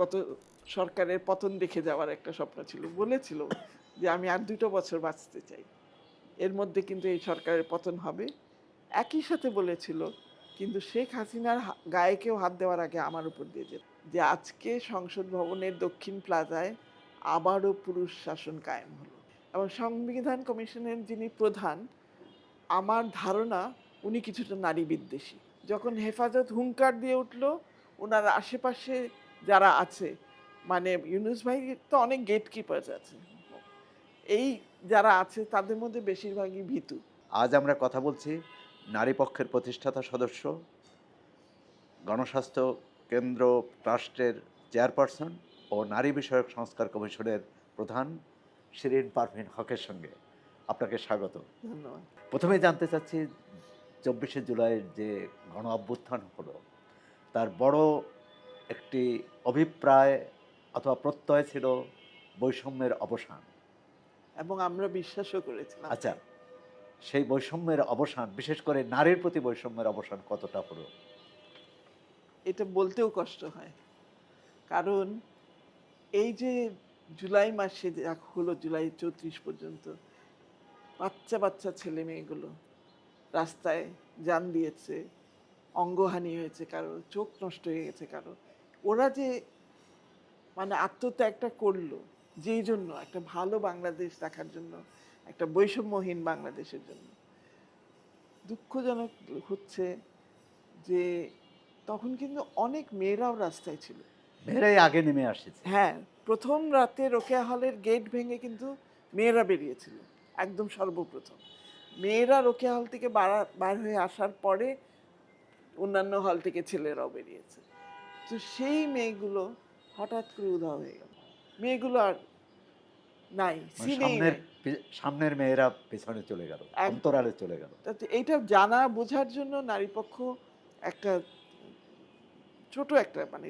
গত সরকারের পতন দেখে যাওয়ার একটা স্বপ্ন ছিল। বলেছিল যে আমি আর দুটো বছর বাঁচতে চাই। এর মধ্যে কিন্তু এই সরকারের পতন হবে। একই সাথে বলেছিল, কিন্তু শেখ হাসিনার গায়ে কেউ হাত দেওয়ার আগে আমার উপর দিয়ে যেত। যে আজকে সংসদ ভবনের দক্ষিণ প্লাজায় আবারও পুরুষ শাসন কায়েম হলো। এবং সংবিধান কমিশনের যিনি প্রধান, আমার ধারণা উনি কিছুটা নারী বিদ্বেষী যখন হেফাজত হুঙ্কার দিয়ে উঠল ওনার আশেপাশে যারা আছে মানে ইউনুস ভাই তো অনেক গেট কিপার্স আছে। এই যারা আছে তাদের মধ্যে বেশিরভাগই ভীতু। আজ আমরা কথা বলছি নারী পক্ষের প্রতিষ্ঠাতা সদস্য গণস্বাস্থ্য কেন্দ্র ট্রাস্টের চেয়ারপারসন ও নারী বিষয়ক সংস্কার কমিশনের প্রধান শিরিন পারভিন হকের সঙ্গে। আপনাকে স্বাগত। ধন্যবাদ। প্রথমে জানতে চাচ্ছি চব্বিশে জুলাইয়ের যে গণ অভ্যুত্থান হলো তার বড় একটি অভিপ্রায় অথবা প্রত্যয় ছিল বৈষম্যের অবসান। এবং আমরা বিশ্বাসও করেছিলাম। আচ্ছা সেই বৈষম্যের অবসান বিশেষ করে নারীর প্রতি বৈষম্যের অবসান কতটা হলো এটা বলতেও কষ্ট হয়। কারণ এই যে জুলাই মাসে হলো জুলাই চৌত্রিশ পর্যন্ত বাচ্চা বাচ্চা ছেলে মেয়েগুলো রাস্তায় যান দিয়েছে অঙ্গহানি হয়েছে কারও চোখ নষ্ট হয়ে গেছে কারও। ওরা যে মানে আত্মত্যাগটা করল যেই জন্য একটা ভালো বাংলাদেশ দেখার জন্য একটা বৈষম্যহীন বাংলাদেশের জন্য। দুঃখজনক হচ্ছে যে তখন কিন্তু অনেক মেয়েরাও রাস্তায় ছিল। মেয়েরাই আগে নেমে আসছে। হ্যাঁ প্রথম রাতে রোকেয়া হলের গেট ভেঙে কিন্তু মেয়েরা বেরিয়েছিল একদম সর্বপ্রথম। মেয়েরা রোকেয়া হল থেকে বাড়া- বার হয়ে আসার পরে অন্যান্য হল থেকে ছেলেরাও বেরিয়েছে। তো সেই মেয়েগুলো হঠাৎ করে উধাও হয়ে গেল। মেয়েগুলো আর নাই মানে সামনের সামনের মেয়েরা পেছনে চলে গেল অন্তরালে চলে গেল। এইটা জানা বোঝার জন্য নারী পক্ষ একটা ছোট একটা মানে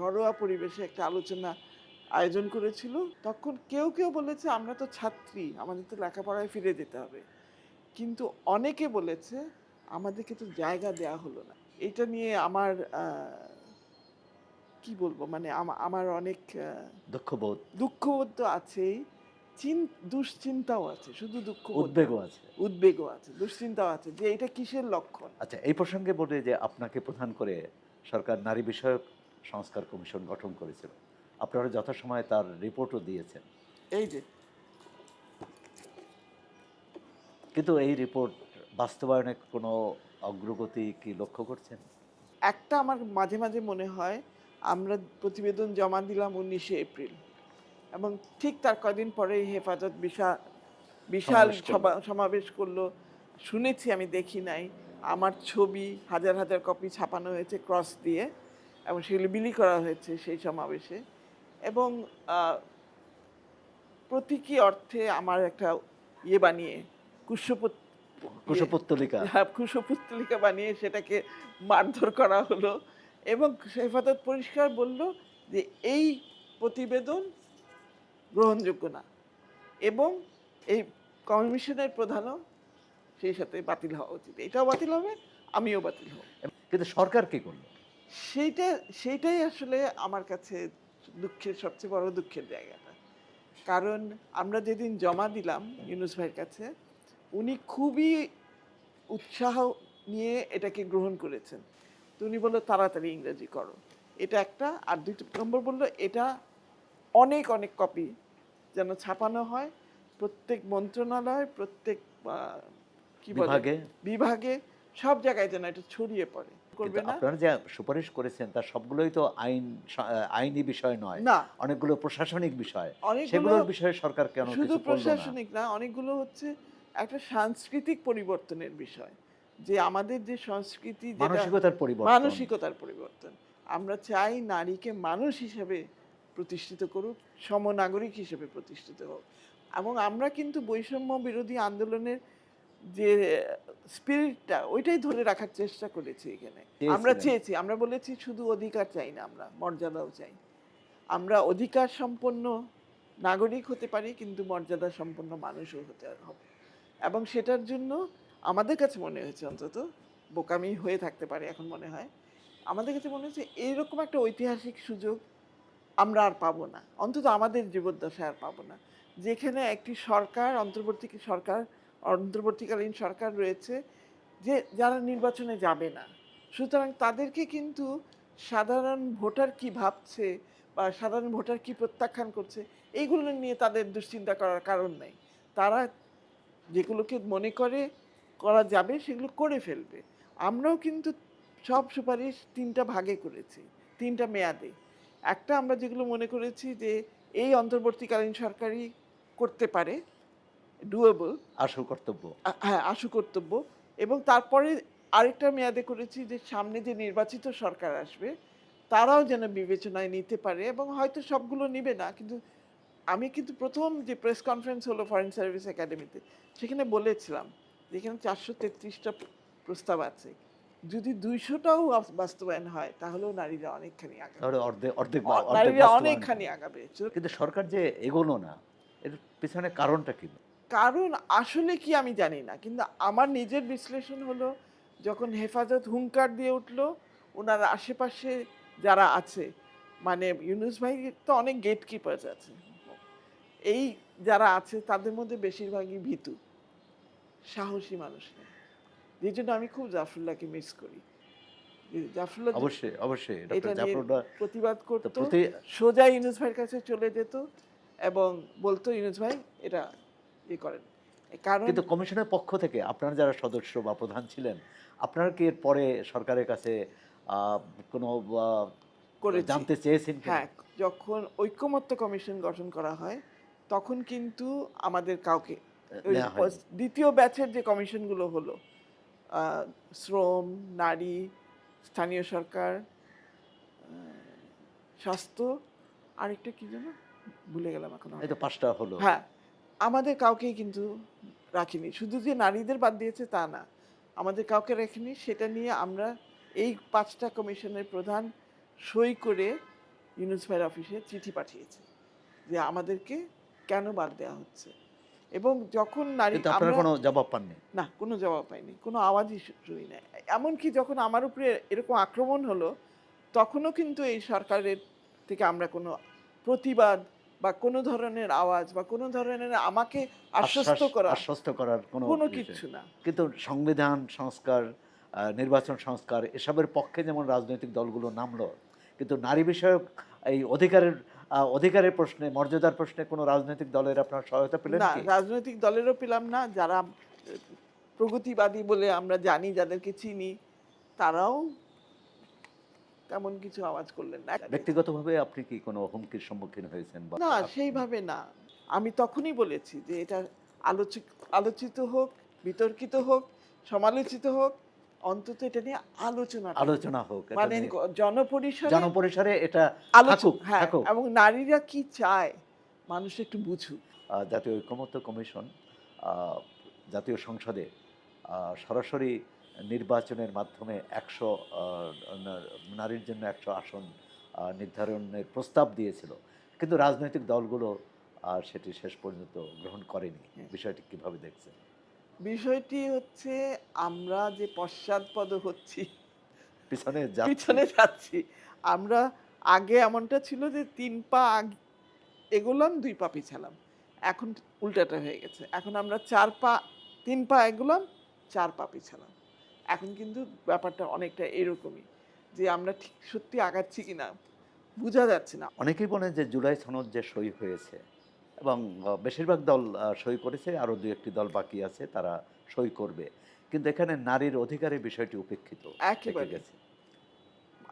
ঘরোয়া পরিবেশে একটা আলোচনা আয়োজন করেছিল। তখন কেউ কেউ বলেছে আমরা তো ছাত্রী আমাদের তো লেখাপড়ায় ফিরে যেতে হবে। কিন্তু অনেকে বলেছে আমাদেরকে তো জায়গা দেয়া হলো না। এটা নিয়ে আমার কি বলব? মানে আমা- আমার অনেক দুঃখবোধ। দুঃখবোধ তো আছেই চিন দুশ্চিন্তাও আছে শুধু দুঃখ উদ্বেগও আছে। উদ্বেগও আছে দুশ্চিন্তাও আছে যে এটা কিসের লক্ষণ? আচ্ছা এই প্রসঙ্গে বলে যে আপনাকে প্রধান করে সরকার নারী বিষয়ক সংস্কার কমিশন গঠন করেছিল। আপনারা যথাসময়ে তার রিপোর্টও দিয়েছেন। এই যে। কিন্তু এই রিপোর্ট বাস্তবায়নে কোনো অগ্রগতি কি লক্ষ্য করছেন? একটা আমার মাঝে মাঝে মনে হয় আমরা প্রতিবেদন জমা দিলাম উনিশে এপ্রিল। এবং ঠিক তার কদিন পরেই হেফাজত বিশাল বিশাল সমাবেশ করল। শুনেছি আমি দেখি নাই। আমার ছবি হাজার হাজার কপি ছাপানো হয়েছে ক্রস দিয়ে এবং সেগুলি বিলি করা হয়েছে সেই সমাবেশে। এবং প্রতীকী অর্থে আমার একটা ইয়ে বানিয়ে কুশপত কুশপুত্তলিকা। হ্যাঁ, কুশপুত্তলিকা বানিয়ে সেটাকে মারধর করা হলো। এবং হেফাজত পরিষ্কার বলল যে এই প্রতিবেদন গ্রহণযোগ্য না। এবং এই কমিশনের প্রধানও সেই সাথে বাতিল হওয়া উচিত। এটাও বাতিল হবে আমিও বাতিল হব। কিন্তু সরকার কি করল? সেইটা সেইটাই আসলে আমার কাছে দুঃখের সবচেয়ে বড় দুঃখের জায়গাটা। কারণ আমরা যেদিন জমা দিলাম ইউনুস ভাইয়ের কাছে উনি খুবই উৎসাহ নিয়ে এটাকে গ্রহণ করেছেন। উনি বলল তাড়াতাড়ি ইংরেজি করো। এটা একটা। আর দুই নম্বর বলল এটা অনেক অনেক কপি যেন ছাপানো হয়। প্রত্যেক মন্ত্রণালয় প্রত্যেক কি বিভাগে। বিভাগে সব জায়গায় যেন এটা ছড়িয়ে পড়ে। করবে না? আপনারা যে সুপারিশ করেছেন তার সবগুলোই তো আইন আইনি বিষয় নয়। না। অনেকগুলো প্রশাসনিক বিষয়। সেগুলোর বিষয়ে সরকার কেন শুধু প্রশাসনিক না অনেকগুলো হচ্ছে একটা সাংস্কৃতিক পরিবর্তনের বিষয়। যে আমাদের যে সংস্কৃতি মানসিকতার পরিবর্তন। মানসিকতার পরিবর্তন। আমরা চাই নারীকে মানুষ হিসেবে প্রতিষ্ঠিত করুক সমনাগরিক হিসেবে প্রতিষ্ঠিত হোক। এবং আমরা কিন্তু বৈষম্য বিরোধী আন্দোলনের যে স্পিরিটটা ওইটাই ধরে রাখার চেষ্টা করেছি এখানে। আমরা চেয়েছি আমরা বলেছি শুধু অধিকার চাই না আমরা মর্যাদাও চাই। আমরা অধিকার সম্পন্ন নাগরিক হতে পারি কিন্তু মর্যাদা সম্পন্ন মানুষও হতে হবে। এবং সেটার জন্য আমাদের কাছে মনে হয়েছে অন্তত, বোকামি হয়ে থাকতে পারে এখন মনে হয়, আমাদের কাছে মনে হচ্ছে এইরকম একটা ঐতিহাসিক সুযোগ আমরা আর পাবো না, অন্তত আমাদের জীবদ্দশায় আর পাবো না। যেখানে একটি সরকার অন্তর্বর্তী সরকার, অন্তর্বর্তীকালীন সরকার রয়েছে যে যারা নির্বাচনে যাবে না। সুতরাং তাদেরকে কিন্তু সাধারণ ভোটার কি ভাবছে বা সাধারণ ভোটার কি প্রত্যাখ্যান করছে এইগুলো নিয়ে তাদের দুশ্চিন্তা করার কারণ নেই। তারা যেগুলোকে মনে করে করা যাবে সেগুলো করে ফেলবে। আমরাও কিন্তু সব সুপারিশ তিনটা ভাগে করেছি তিনটা মেয়াদে। একটা আমরা যেগুলো মনে করেছি যে এই অন্তর্বর্তীকালীন সরকারই করতে পারে ডুয়েবল আশু কর্তব্য। হ্যাঁ আশু কর্তব্য। এবং তারপরে আরেকটা মেয়াদে করেছি যে সামনে যে নির্বাচিত সরকার আসবে তারাও যেন বিবেচনায় নিতে পারে এবং হয়তো সবগুলো নিবে না। কিন্তু আমি কিন্তু প্রথম যে প্রেস কনফারেন্স হলো ফরেন সার্ভিস একাডেমিতে সেখানে বলেছিলাম যে এখানে চারশো তেত্রিশটা প্রস্তাব আছে। যদি দুইশোটাও বাস্তবায়ন হয় তাহলেও নারীরা অনেকখানি আগাবে। অর্ধেক নারীরা অনেকখানি। আগাবে। কিন্তু সরকার যে এগোলো না এর পিছনে কারণটা কি? কারণ আসলে কি আমি জানি না কিন্তু আমার নিজের বিশ্লেষণ হলো যখন হেফাজত হুঙ্কার দিয়ে উঠল ওনার আশেপাশে যারা আছে মানে ইউনুস ভাই তো অনেক গেট কিপার্স আছে। এই যারা আছে তাদের মধ্যে বেশিরভাগই ভীতু। সাহসী মানুষ নেই এই জন্য আমি খুব জাফরুল্লাহকে মিস করি জাফরুল্লাহ অবশ্যই অবশ্যই প্রতিবাদ করতো সোজা ইউনুস ভাইয়ের কাছে চলে যেত এবং বলতো ইউনুস ভাই এটা ই করেন কারণ কিন্তু কমিশনের পক্ষ থেকে আপনারা যারা সদস্য বা প্রধান ছিলেন আপনারা কি এর পরে সরকারের কাছে কোনো করেছি। জানতে চেয়েছেন? হ্যাঁ যখন ঐক্যমত্য কমিশন গঠন করা হয় তখন কিন্তু আমাদের কাউকে। দ্বিতীয় ব্যাচের যে কমিশনগুলো হলো শ্রম নারী স্থানীয় সরকার স্বাস্থ্য আরেকটা কি যেন? ভুলে গেলাম এখন পাঁচটা হলো। হ্যাঁ আমাদের কাউকেই কিন্তু রাখিনি। শুধু যে নারীদের বাদ দিয়েছে তা না আমাদের কাউকে রাখিনি। সেটা নিয়ে আমরা এই পাঁচটা কমিশনের প্রধান সই করে ইউনুস ভাইয়ের অফিসে চিঠি পাঠিয়েছি যে আমাদেরকে কেন বাদ দেওয়া হচ্ছে। এবং যখন নারী আপনারা আমরা- কোনো জবাব পাননি? না কোনো জবাব পাইনি কোনো আওয়াজই শুনি নাই। এমনকি যখন আমার উপরে এরকম আক্রমণ হলো তখনও কিন্তু এই সরকারের থেকে আমরা কোনো প্রতিবাদ বা কোনো ধরনের আওয়াজ বা কোনো ধরনের আমাকে আশ্বস্ত করা আশ্বস্ত করার কোনো কোনো কিছু না। কিন্তু সংবিধান সংস্কার নির্বাচন সংস্কার এসবের পক্ষে যেমন রাজনৈতিক দলগুলো নামলো কিন্তু নারী বিষয়ক এই অধিকারের অধিকারের প্রশ্নে মর্যাদার প্রশ্নে কোনো রাজনৈতিক দলের আপনার সহায়তা পেলেন না রাজনৈতিক দলেরও পেলাম না। যারা প্রগতিবাদী বলে আমরা জানি যাদেরকে চিনি তারাও তেমন কিছু আওয়াজ করলেন না। ব্যক্তিগতভাবে আপনি কি কোনো হুমকির সম্মুখীন হয়েছেন না সেইভাবে না। আমি তখনই বলেছি যে এটা আলোচিত আলোচিত হোক বিতর্কিত হোক সমালোচিত হোক অন্তত এটা নিয়ে আলোচনা আলোচনা হোক মানে জনপরিসরে জনপরিসরে এটা থাকুক হ্যাঁ থাকুক। এবং নারীরা কি চায় মানুষ একটু বুঝুক। জাতীয় কমিশন জাতীয় সংসদে সরাসরি নির্বাচনের মাধ্যমে একশো নারীর জন্য একশো আসন নির্ধারণের প্রস্তাব দিয়েছিল। কিন্তু রাজনৈতিক দলগুলো সেটি শেষ পর্যন্ত গ্রহণ করেনি। হ্যাঁ। বিষয়টি কীভাবে দেখছেন? বিষয়টি হচ্ছে আমরা যে পশ্চাৎপদ হচ্ছি পিছনে পিছনে যাচ্ছি। আমরা আগে এমনটা ছিল যে তিন পা এগোলাম দুই পা পিছালাম। এখন উল্টাটা হয়ে গেছে। এখন আমরা চার পা তিন পা এগোলাম চার পা পিছালাম। এখন কিন্তু ব্যাপারটা অনেকটা এরকমই যে আমরা ঠিক সত্যি আগাচ্ছি কিনা বোঝা যাচ্ছে না। অনেকেই বলেন যে জুলাই সনদ যে সই হয়েছে এবং বেশিরভাগ দল সই করেছে আরও দু একটি দল বাকি আছে তারা সই করবে। কিন্তু এখানে নারীর অধিকারের বিষয়টি উপেক্ষিত। একেবারে।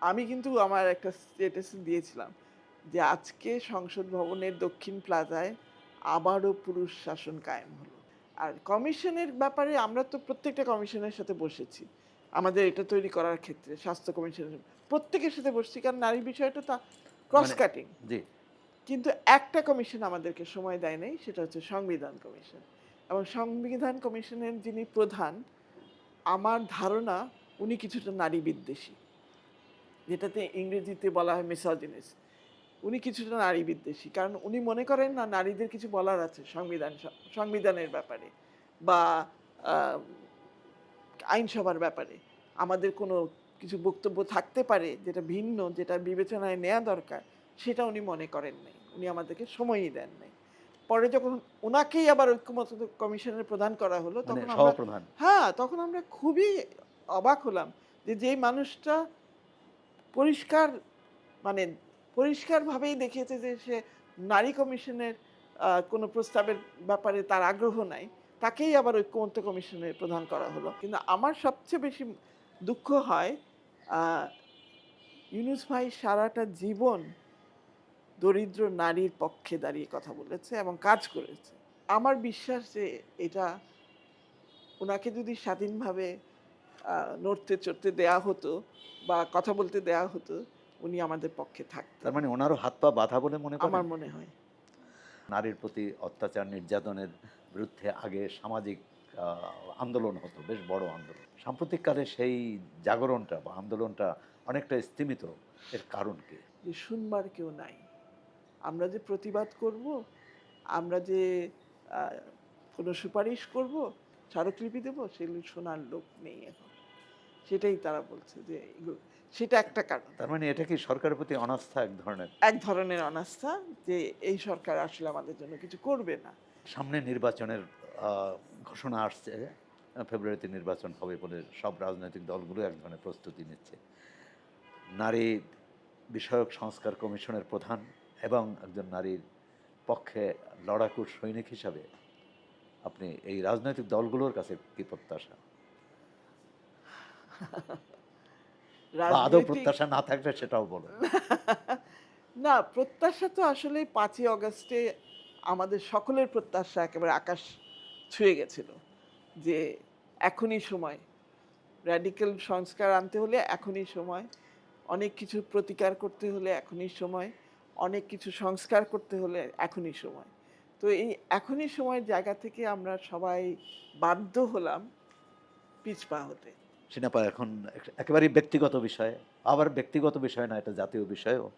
আমি কিন্তু আমার একটা স্টেটাস দিয়েছিলাম যে আজকে সংসদ ভবনের দক্ষিণ প্লাজায় আবারও পুরুষ শাসন কায়েম হলো। আর কমিশনের ব্যাপারে আমরা তো প্রত্যেকটা কমিশনের সাথে বসেছি। আমাদের এটা তৈরি করার ক্ষেত্রে স্বাস্থ্য কমিশনের প্রত্যেকের সাথে বসছি কারণ নারী বিষয়টা তা ক্রস মানে- কাটিং জি। কিন্তু একটা কমিশন আমাদেরকে সময় দেয় নাই, সেটা হচ্ছে সংবিধান কমিশন। এবং সংবিধান কমিশনের যিনি প্রধান, আমার ধারণা উনি কিছুটা নারী বিদ্বেষী, যেটাতে ইংরেজিতে বলা হয় মিসজিনিস উনি কিছুটা নারী বিদ্বেষী, কারণ উনি মনে করেন না নারীদের কিছু বলার আছে সংবিধান, সংবিধানের ব্যাপারে বা আইনসভার ব্যাপারে। আমাদের কোনো কিছু বক্তব্য থাকতে পারে যেটা ভিন্ন, যেটা বিবেচনায় নেওয়া দরকার। সেটা উনি মনে করেন নাই। উনি আমাদেরকে সময়ই দেন নাই। পরে যখন ওনাকেই আবার ঐক্যমত কমিশনের প্রধান করা হলো মানে তখন আমরা হ্যাঁ তখন আমরা খুবই অবাক হলাম যে যেই মানুষটা পরিষ্কার মানে পরিষ্কারভাবেই দেখিয়েছে যে সে নারী কমিশনের কোনো প্রস্তাবের ব্যাপারে তার আগ্রহ নাই তাকেই আবার ঐক্যমত্য কমিশনের প্রধান করা হলো। কিন্তু আমার সবচেয়ে বেশি দুঃখ হয় ইউনুস ভাই সারাটা জীবন দরিদ্র নারীর পক্ষে দাঁড়িয়ে কথা বলেছে এবং কাজ করেছে। আমার বিশ্বাস যে এটা ওনাকে যদি স্বাধীনভাবে নড়তে চড়তে দেয়া হতো বা কথা বলতে দেয়া হতো উনি আমাদের পক্ষে থাকতেন। তার মানে ওনারও হাত পা বাধা বলে মনে আমার মনে হয়। নারীর প্রতি অত্যাচার নির্যাতনের বিরুদ্ধে আগে সামাজিক আন্দোলন হতো বেশ বড় আন্দোলন। সাম্প্রতিককালে সেই জাগরণটা বা আন্দোলনটা অনেকটা স্তীমিত এর কারণ কি? শুনবার কেউ নাই। আমরা যে প্রতিবাদ করব আমরা যে কোনো সুপারিশ করব স্মারকলিপি দেবো সেগুলো শোনার লোক নেই এখন। সেটাই তারা বলছে যে সেটা একটা কারণ। তার মানে এটা কি সরকারের প্রতি অনাস্থা এক ধরনের? এক ধরনের অনাস্থা যে এই সরকার আসলে আমাদের জন্য কিছু করবে না। সামনে নির্বাচনের ঘোষণা আসছে ফেব্রুয়ারিতে নির্বাচন হবে বলে সব রাজনৈতিক দলগুলো এক ধরনের প্রস্তুতি নিচ্ছে। নারী বিষয়ক সংস্কার কমিশনের প্রধান এবং একজন নারীর পক্ষে লড়াকুর সৈনিক হিসাবে আপনি এই রাজনৈতিক দলগুলোর কাছে কি প্রত্যাশা? আদৌ প্রত্যাশা না থাকলে সেটাও বলেন। না প্রত্যাশা তো আসলে পাঁচই অগস্টে আমাদের সকলের প্রত্যাশা একেবারে আকাশ ছুঁয়ে গেছিল যে এখনই সময়। র্যাডিক্যাল সংস্কার আনতে হলে এখনই সময়। অনেক কিছু প্রতিকার করতে হলে এখনই সময়। অনেক কিছু সংস্কার করতে হলে এখনই সময়। তো এই এখনই সময় জায়গা থেকে আমরা সবাই বাধ্য হলাম পিছপা হতে। সিনাপা এখন এক- একেবারেই ব্যক্তিগত বিষয় আবার ব্যক্তিগত বিষয় না এটা জাতীয় বিষয়ও।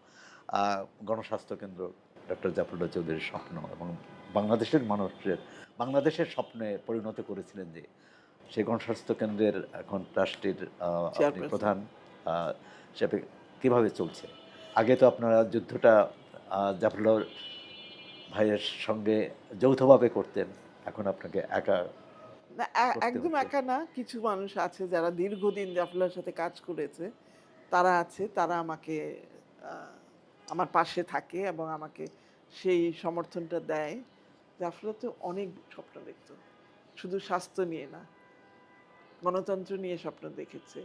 গণস্বাস্থ্য কেন্দ্র ডক্টর জাফরুল্লাহ চৌধুরীর স্বপ্ন এবং বাংলাদেশের মানুষের বাংলাদেশের স্বপ্নে পরিণত করেছিলেন যে সেই গণস্বাস্থ্য কেন্দ্রের এখন ট্রাস্টির. প্রধান হিসেবে কীভাবে চলছে? আগে তো আপনারা যুদ্ধটা জাফরুল্লাহ ভাইয়ের সঙ্গে যৌথভাবে করতেন এখন আপনাকে একা না একদম একা না কিছু মানুষ আছে যারা দীর্ঘদিন জাফলার সাথে কাজ করেছে তারা আছে তারা আমাকে আমার পাশে থাকে এবং আমাকে সেই সমর্থনটা দেয়। জাফলা তো অনেক স্বপ্ন দেখতো শুধু স্বাস্থ্য নিয়ে না গণতন্ত্র নিয়ে স্বপ্ন দেখেছে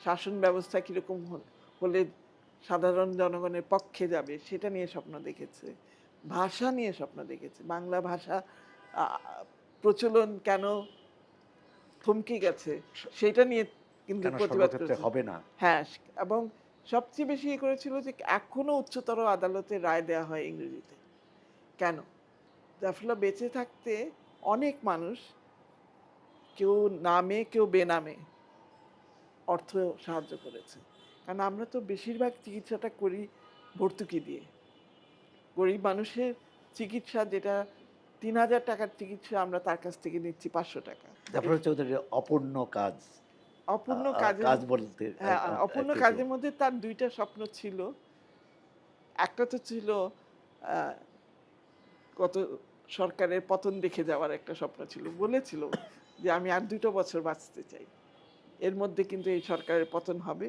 শাসন ব্যবস্থা কীরকম হলে সাধারণ জনগণের পক্ষে যাবে সেটা নিয়ে স্বপ্ন দেখেছে। ভাষা নিয়ে স্বপ্ন দেখেছে। বাংলা ভাষা প্রচলন কেন থমকে গেছে সেটা নিয়ে কিন্তু প্রতিবাদ হবে না? হ্যাঁ এবং সবচেয়ে বেশি ইয়ে করেছিল যে এখনও উচ্চতর আদালতে রায় দেওয়া হয় ইংরেজিতে। কেন? জাফরুল্লাহ বেঁচে থাকতে অনেক মানুষ কেউ নামে কেউ বেনামে অর্থ সাহায্য করেছে। কারণ আমরা তো বেশিরভাগ চিকিৎসাটা করি ভর্তুকি দিয়ে। গরিব মানুষের চিকিৎসা যেটা তিন হাজার টাকার চিকিৎসা আমরা তার কাছ থেকে নিচ্ছি পাঁচশো টাকা। অপূর্ণ কাজ। অপূর্ণ কাজের কাজ বলতে হ্যাঁ অপূর্ণ কাজের মধ্যে তার দুইটা স্বপ্ন ছিল। একটা তো ছিল কত সরকারের পতন দেখে যাওয়ার একটা স্বপ্ন ছিল। বলেছিল যে আমি আর দুটো বছর বাঁচতে চাই। এর মধ্যে কিন্তু এই সরকারের পতন হবে।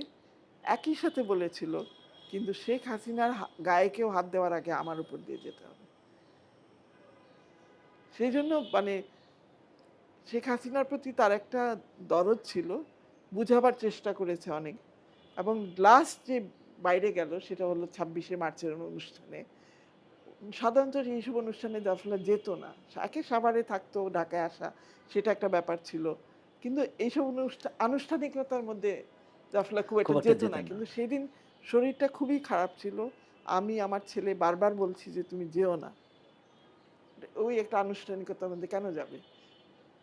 একই সাথে বলেছিল, কিন্তু শেখ হাসিনার গায়ে কেউ হাত দেওয়ার আগে আমার উপর দিয়ে যেতে হবে। সেই জন্য মানে শেখ হাসিনার প্রতি তার একটা দরদ ছিল, বুঝাবার চেষ্টা করেছে অনেক। এবং লাস্ট যে বাইরে গেল সেটা হলো ছাব্বিশে মার্চের অনুষ্ঠানে। সাধারণত এইসব অনুষ্ঠানে জাফলা যেত না। একে সাভারে থাকতো, ঢাকায় আসা, সেটা একটা ব্যাপার ছিল। কিন্তু এইসব অনুষ্ঠান আনুষ্ঠানিকতার মধ্যে জাফলা খুব একটা যেত না। কিন্তু সেদিন শরীরটা খুবই খারাপ ছিল। আমি আমার ছেলে বারবার বলছি যে তুমি যেও না। ওই একটা আনুষ্ঠানিকতার মধ্যে কেন যাবে?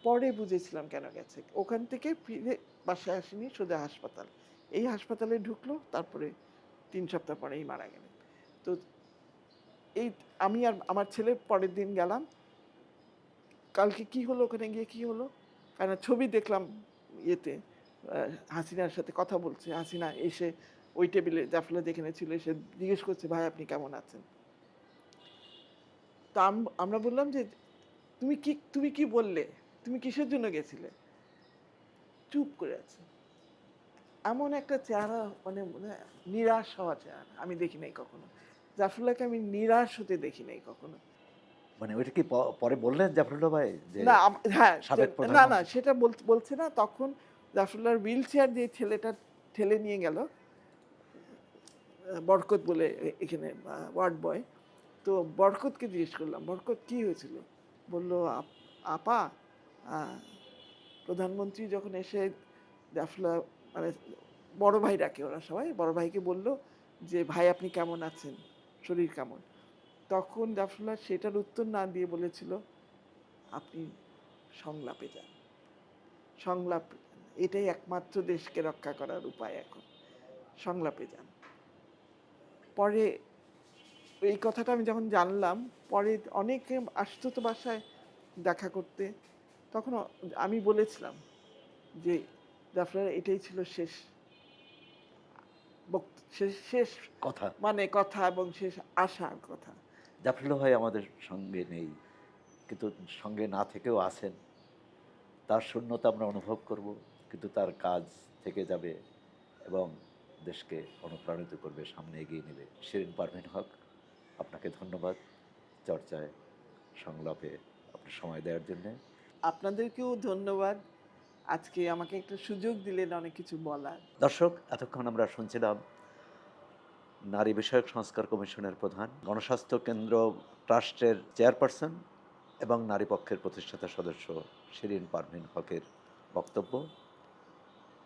পরে বুঝেছিলাম কেন গেছে। ওখান থেকে ফিরে বাসায় আসেনি সোজা হাসপাতাল। এই হাসপাতালে ঢুকলো তারপরে তিন সপ্তাহ পরেই মারা গেলেন। তো এই আমি আর আমার ছেলে পরের দিন গেলাম। কালকে কি হলো ওখানে গিয়ে কি হলো? কারণ ছবি দেখলাম ইয়েতে। হাসিনার সাথে কথা বলছে। হাসিনা এসে ওই টেবিলে জাফরুল্লাহ যেখানে ছিল সে জিজ্ঞেস করছে ভাই আপনি কেমন আছেন? তা আমরা বললাম যে তুমি কি তুমি কি বললে? তুমি কিসের জন্য গেছিলে? চুপ করে আছে। এমন একটা চেহারা মানে মানে নিরাশ হওয়া চেহারা আমি দেখি নাই কখনো। জাফরুল্লাহকে আমি নিরাশ হতে দেখি নাই কখনো। মানে ওইটা কি পরে বললেন জাফরুল্লাহ ভাই না হ্যাঁ না না সেটা বল- বলছে না তখন জাফরুল্লাহর হুইল চেয়ার যে ছেলেটা, ঠেলে নিয়ে গেল। বরকত বলে এখানে ওয়ার্ড বয়। তো বরকতকে জিজ্ঞেস করলাম, বরকত কি হয়েছিল? বলল, "আপ- প্রধানমন্ত্রী যখন এসে জাফরুল্লাহ মানে বড় ভাই ডাকে ওরা সবাই, বড় ভাইকে বলল যে, ভাই, আপনি কেমন আছেন? শরীর কেমন? তখন জাফরুল্লাহ সেটার উত্তর না দিয়ে বলেছিল, আপনি সংলাপে যান। সংলাপ এটাই একমাত্র দেশকে রক্ষা করার উপায় এখন। সংলাপে যান। পরে এই কথাটা আমি যখন জানলাম পরে অনেকে আসতো তো বাসায় দেখা করতে তখন আমি বলেছিলাম যে জাফরার এটাই ছিল শেষ শেষ শেষ কথা। মানে কথা এবং শেষ আশার কথা। জাফরুল্লাহ ভাই আমাদের সঙ্গে নেই কিন্তু সঙ্গে না থেকেও আছেন। তার শূন্যতা আমরা অনুভব করব। কিন্তু তার কাজ থেকে যাবে এবং দেশকে অনুপ্রাণিত করবে সামনে এগিয়ে নেবে। শিরিন পারভিন হক আপনাকে ধন্যবাদ চর্চায় সংলাপে আপনার সময় দেওয়ার জন্যে। আপনাদেরকেও ধন্যবাদ। আজকে আমাকে একটা সুযোগ দিলেন অনেক কিছু বলার। দর্শক এতক্ষণ আমরা শুনছিলাম নারী বিষয়ক সংস্কার কমিশনের প্রধান গণস্বাস্থ্য কেন্দ্র ট্রাস্টের চেয়ারপারসন এবং নারী পক্ষের প্রতিষ্ঠাতা সদস্য শিরিন পারভিন হকের বক্তব্য।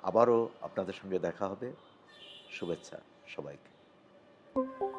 আবারও আপনাদের সঙ্গে দেখা হবে। শুভেচ্ছা সবাইকে।